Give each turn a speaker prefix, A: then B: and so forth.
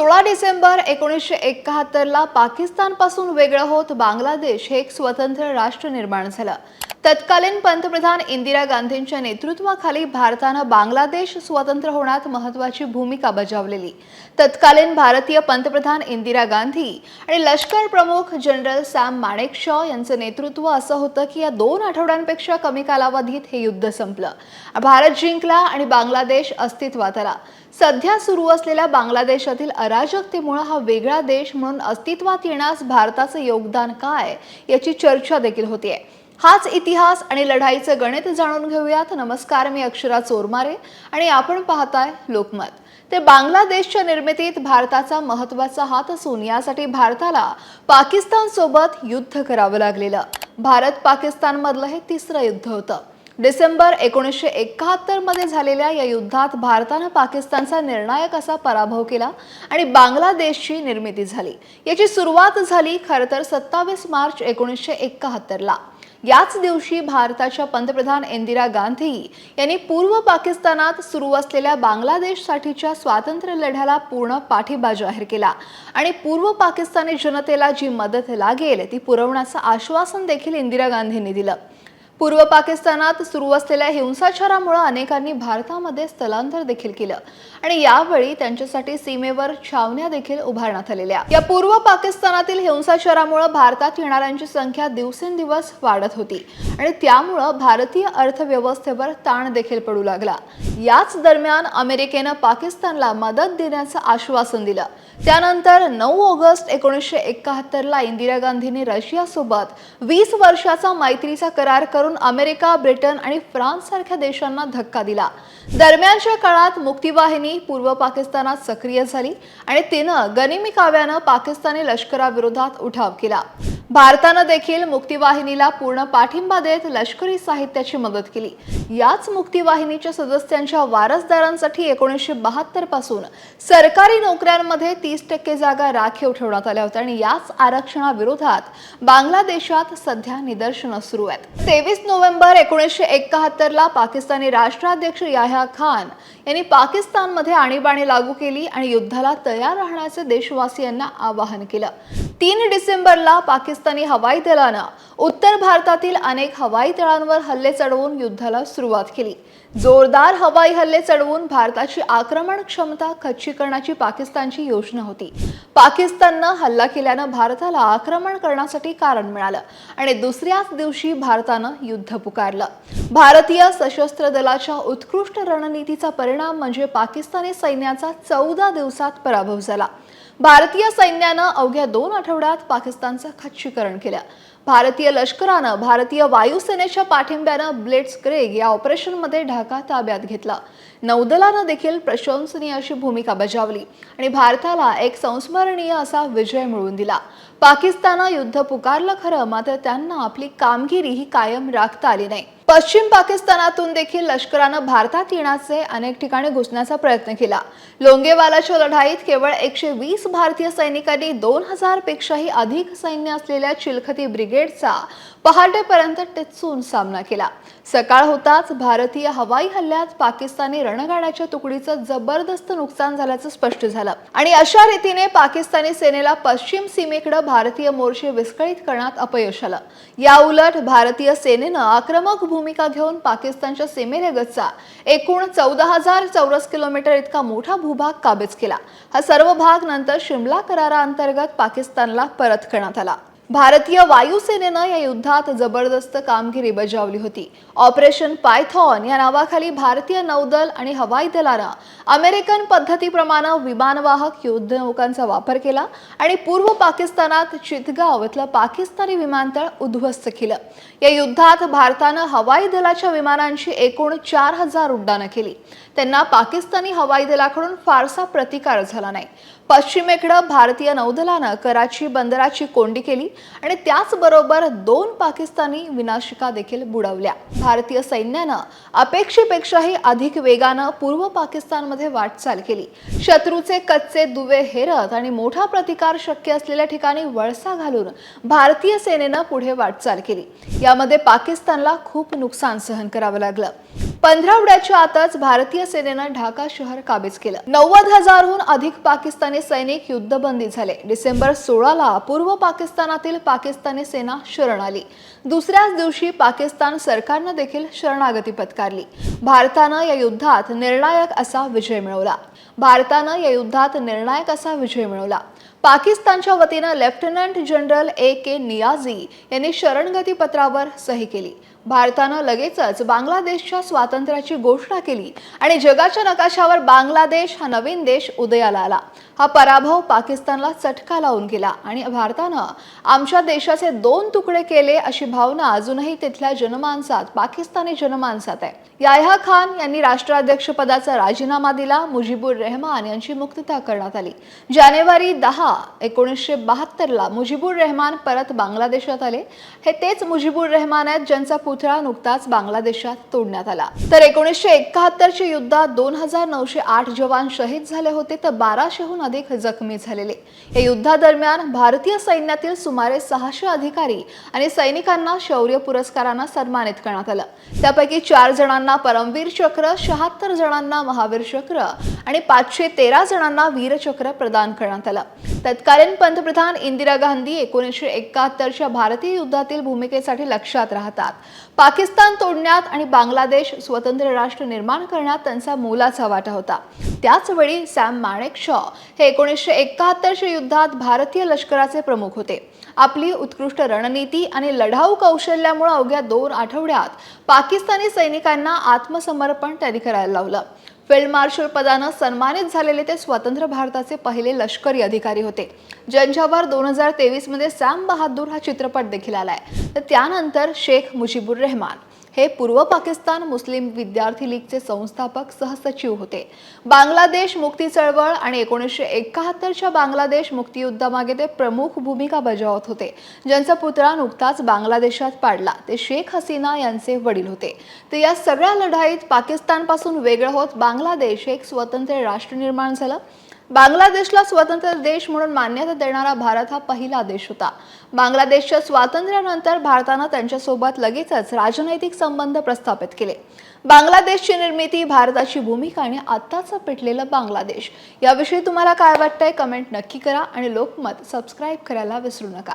A: सोळा डिसेंबर एकोणीसशे एकाहत्तरला पाकिस्तानपासून वेगळं होत बांगलादेश हे एक स्वतंत्र राष्ट्र निर्माण झालं. तत्कालीन पंतप्रधान इंदिरा गांधींच्या नेतृत्वाखाली भारतानं बांगलादेश स्वतंत्र होण्यात महत्त्वाची भूमिका बजावलेली. तत्कालीन भारतीय पंतप्रधान इंदिरा गांधी आणि लष्कर प्रमुख जनरल सॅम माणेकशॉ यांचं नेतृत्व असं होतं की या दोन आठवड्यांपेक्षा कमी कालावधीत हे युद्ध संपलं. भारत जिंकला आणि बांगलादेश अस्तित्वात आला. सध्या सुरू असलेल्या बांगलादेशातील अराजकतेमुळे हा वेगळा देश म्हणून अस्तित्वात येण्यास भारताचं योगदान काय याची चर्चा देखील होतीये. हाच इतिहास आणि लढाईचं गणित जाणून घेऊयात. नमस्कार मी अक्षरा चोरमारे आणि आपण पाहताय लोकमत. ते बांगलादेशच्या निर्मितीत भारताचा महत्त्वाचा हात असून यासाठी भारताला पाकिस्तान सोबत युद्ध करावं लागलेलं. भारत पाकिस्तान मधलं हे तिसरं युद्ध होतं. डिसेंबर एकोणीसशे एकाहत्तरमध्ये झालेल्या या युद्धात भारतानं पाकिस्तानचा निर्णायक असा पराभव केला आणि बांगलादेशची निर्मिती झाली. याची सुरुवात झाली खरं तर सत्तावीस मार्च एकोणीसशे एकाहत्तरला. याच दिवशी भारताच्या पंतप्रधान इंदिरा गांधी यांनी पूर्व पाकिस्तानात सुरू असलेल्या बांगलादेशसाठीच्या स्वातंत्र्य लढ्याला पूर्ण पाठिंबा जाहीर केला. आणि पूर्व पाकिस्तानी जनतेला जी मदत लागेल ती पुरवण्याचं आश्वासन देखील इंदिरा गांधींनी दिलं. पूर्व पाकिस्तानात सुरू असलेल्या हिंसाचारामुळे अनेकांनी भारतामध्ये स्थलांतर देखील केलं. आणि यावेळी त्यांच्यासाठी सीमेवर छावण्या देखील उभारण्यात आलेल्या. या पूर्व पाकिस्तानातील हिंसाचारामुळे भारतात येणाऱ्यांची संख्या दिवसेंदिवस वाढत होती. आणि त्यामुळं भारतीय अर्थव्यवस्थेवर ताण देखील पडू लागला. याच दरम्यान अमेरिकेनं पाकिस्तानला मदत देण्याचं आश्वासन दिलं. त्यानंतर नऊ ऑगस्ट एकोणीसशे एकाहत्तरला इंदिरा गांधींनी रशियासोबत वीस वर्षाचा मैत्रीचा करार करून अमेरिका ब्रिटन आणि फ्रान्स सारख्या देशांना धक्का दिला. दरम्यानच्या काळात मुक्तीवाहिनी पूर्व पाकिस्तानात सक्रिय झाली आणि तिनं गनिमी काव्यानं पाकिस्तानी लष्कराविरोधात उठाव केला. भारतानं देखील मुक्तीवाहिनीला पूर्ण पाठिंबा देत लष्करी साहित्याची मदत केली. याच मुक्तीवाहिनीच्या सदस्यांच्या वारसदारांसाठी एकोणीसशे बहात्तरपासून सरकारी नोकऱ्यांमध्ये तीस टक्के जागा राखीव ठेवण्यात आल्या होत्या आणि याच आरक्षणाविरोधात बांगलादेशात सध्या निदर्शनं सुरू आहेत. तेवीस नोव्हेंबर एकोणीसशे एकाहत्तरला पाकिस्तानी राष्ट्राध्यक्ष याह्या खान यांनी पाकिस्तानमध्ये आणीबाणी लागू केली आणि युद्धाला तयार राहण्याचे देशवासियांना आवाहन केलं. तीन डिसेंबरला पाकिस्तानी हवाई दलानं उत्तर भारतातील अनेक हवाई तळांवर हल्ले चढवून युद्धाला सुरुवात केली. जोरदार हवाई हल्ले चढवून भारताची आक्रमण क्षमता खच्ची करण्याची पाकिस्तानची योजना होती. पाकिस्ताननं हल्ला केल्यानं भारताला आक्रमण करण्यासाठी कारण मिळालं आणि दुसऱ्याच दिवशी भारतानं युद्ध पुकारलं. भारतीय सशस्त्र दलाच्या उत्कृष्ट रणनीतीचा परिणाम म्हणजे पाकिस्तानी सैन्याचा चौदा दिवसात पराभव झाला. भारतीय सैन्यानं अवघ्या दोन आठवड्यात पाकिस्तानचं खच्चीकरण केलं. भारतीय लष्करानं भारतीय वायुसेनेच्या पाठिंब्यानं ब्लेड्स क्रेग या ऑपरेशनमध्ये ढाका ताब्यात घेतला. नौदलानं देखील प्रशंसनीय अशी भूमिका बजावली आणि भारताला एक संस्मरणीय असा विजय मिळवून दिला. पाकिस्तानं युद्ध पुकारलं खरं मात्र त्यांना आपली कामगिरी ही कायम राखता आली नाही. पश्चिम पाकिस्तानातून देखील लष्करानं भारतात येण्याचे अनेक ठिकाणी घुसण्याचा प्रयत्न केला. लोंगेवालाच्या लढाईत केवळ एकशे वीस भारतीय सैनिकांनी दोन हजार पेक्षाही अधिक सैन्य असलेल्या चिलखती ब्रिगेडचा पहाटेपर्यंत टेचून सामना केला. सकाळ होताच भारतीय हवाई हल्ल्यात पाकिस्तानी रणगाड्याच्या तुकडीचं जबरदस्त नुकसान झाल्याचं स्पष्ट झालं. आणि अशा रीतीने पाकिस्तानी सेनेला पश्चिम सीमेकडे भारतीय मोर्चे विस्कळीत करण्यात अपयश आलं. या उलट भारतीय सेनेनं आक्रमक भूमिका भूमिका घेऊन पाकिस्तानच्या सीमेलगतचा एकूण चौदा हजार चौरस किलोमीटर इतका मोठा भूभाग काबीज केला. हा सर्व भाग नंतर शिमला कराराअंतर्गत पाकिस्तानला परत करण्यात आला. भारतीय वायुसेनेनं या युद्धात जबरदस्त कामगिरी बजावली होती. ऑपरेशन पायथॉन या नावाखाली भारतीय नौदल आणि हवाई दलानं अमेरिकन पद्धतीप्रमाणे विमानवाहक युद्धनौकांचा वापर केला आणि पूर्व पाकिस्तानात चितगाव इथलं पाकिस्तानी विमानतळ उद्ध्वस्त केलं. या युद्धात भारतानं हवाई दलाच्या विमानांची एकूण चार हजार उड्डाणं केली. त्यांना पाकिस्तानी हवाई दलाकडून फारसा प्रतिकार झाला नाही. पश्चिमेकडं भारतीय नौदलानं कराची बंदराची कोंडी केली आणि त्याचबरोबर दोन पाकिस्तानी विनाशिका देखील बुडवल्या. भारतीय सैन्यानं अपेक्षेपेक्षाही अधिक वेगानं पूर्व पाकिस्तानमध्ये वाटचाल केली. शत्रूचे कच्चे दुवे हेरत आणि मोठा प्रतिकार शक्य असलेल्या ठिकाणी वळसा घालून भारतीय सेनेनं पुढे वाटचाल केली. यामध्ये पाकिस्तानला खूप नुकसान सहन करावं लागलं. पंधरा उड्याच्या आतच भारतीय सेनेनं ढाका शहर काबीज केलं. नव्वद हजारहून अधिक पाकिस्तानी सैनिक युद्धबंदी झाले. डिसेंबर सोळाला पूर्व पाकिस्तानातील पाकिस्तानी सेना शरण आली. दुसऱ्याच दिवशी पाकिस्तान सरकारनं देखील शरणागती पत्कारली. भारतानं या युद्धात निर्णायक असा विजय मिळवला. भारतानं या युद्धात निर्णायक असा विजय मिळवला. पाकिस्तानच्या वतीनं लेफ्टनंट जनरल ए के नियाझी यांनी शरणगती पत्रावर सही केली. भारतानं लगेचच बांगलादेशच्या स्वातंत्र्याची घोषणा केली आणि जगाच्या नकाशावर बांगलादेश हा नवीन देश उदयाला आला. हा पराभव पाकिस्तानला चटका लावून गेला आणि भारतानं आमच्या देशाचे दोन तुकडे केले अशी भावना अजूनही तिथल्या जनमानसात पाकिस्तानी जनमानसात आहे. याह्या खान यांनी राष्ट्राध्यक्षपदाचा राजीनामा दिला मुजीबुर रेहमान यांची मुक्तता करण्यात आली. जानेवारी दहा एकोणीसशे बहात्तरला मुजीबुर रहमान परत बांगलादेशात आले. हे तेच मुजीबुर रहमान आहेत ज्यांचा पुतळा नुकताच बांगलादेशात तोडण्यात आला. तर एकोणीसशे एकाहत्तरच्या युद्धात दोन हजार नऊशे आठ जवान शहीद झाले होते तर बाराशेहून अधिक जखमी झालेले. या युद्धादरम्यान भारतीय सैन्यातील सुमारे सहाशे अधिकारी आणि सैनिकांना शौर्य पुरस्कारांना सन्मानित करण्यात आलं. त्यापैकी चार जणांना परमवीर चक्र शहात्तर जणांना महावीर चक्र आणि पाचशे तेरा जणांना वीरचक्र प्रदान करण्यात आलं. तत्कालीन पंतप्रधान इंदिरा गांधी एकोणीसशे एकाहत्तरच्या भारतीय युद्धातील भूमिकेसाठी लक्षात राहतात. पाकिस्तान तोडण्यात आणि बांगलादेश स्वतंत्र राष्ट्र निर्माण करण्यात त्यांचा मोलाचा वाटा होता. त्याचवेळी सॅम माणेक शॉ हे एकोणीसशे एकाहत्तरच्या युद्धात भारतीय लष्कराचे प्रमुख होते. आपली उत्कृष्ट रणनीती आणि लढाऊ कौशल्यामुळे अवघ्या दोन आठवड्यात पाकिस्तानी सैनिकांना आत्मसमर्पण त्यांनी करायला लावलं. फील्ड मार्शल पदानं सन्मानित झालेले ते स्वतंत्र भारताचे पहिले लष्करी अधिकारी होते. ज्यांच्यावर दोन हजार तेवीसमध्ये सॅम बहादूर हा चित्रपट देखील आलाय. तर त्यानंतर शेख मुजीबुर रेहमान. हे पूर्व पाकिस्तान मुस्लिम विद्यार्थी लीगचे संस्थापक सहसचिव होते. बांगलादेश मुक्ती चळवळ आणि एकोणीसशे एकाहत्तरच्या बांगलादेश मुक्तियुद्धामागे ते प्रमुख भूमिका बजावत होते. ज्यांचा पुतळा नुकताच बांगलादेशात पाडला. ते शेख हसीना यांचे वडील होते. तर या सगळ्या लढाईत पाकिस्तानपासून वेगळं होत बांगलादेश एक स्वतंत्र राष्ट्र निर्माण झालं. बांगलादेशला स्वतंत्र देश म्हणून मान्यता देणारा भारत हा पहिला देश होता. बांगलादेशच्या स्वातंत्र्यानंतर भारतानं त्यांच्यासोबत लगेचच राजनैतिक संबंध प्रस्थापित केले. बांगलादेशची निर्मिती भारताची भूमिका आणि आत्ताचं पेटलेलं बांगलादेश. याविषयी तुम्हाला काय वाटतंय कमेंट नक्की करा आणि लोकमत सबस्क्राईब करायला विसरू नका.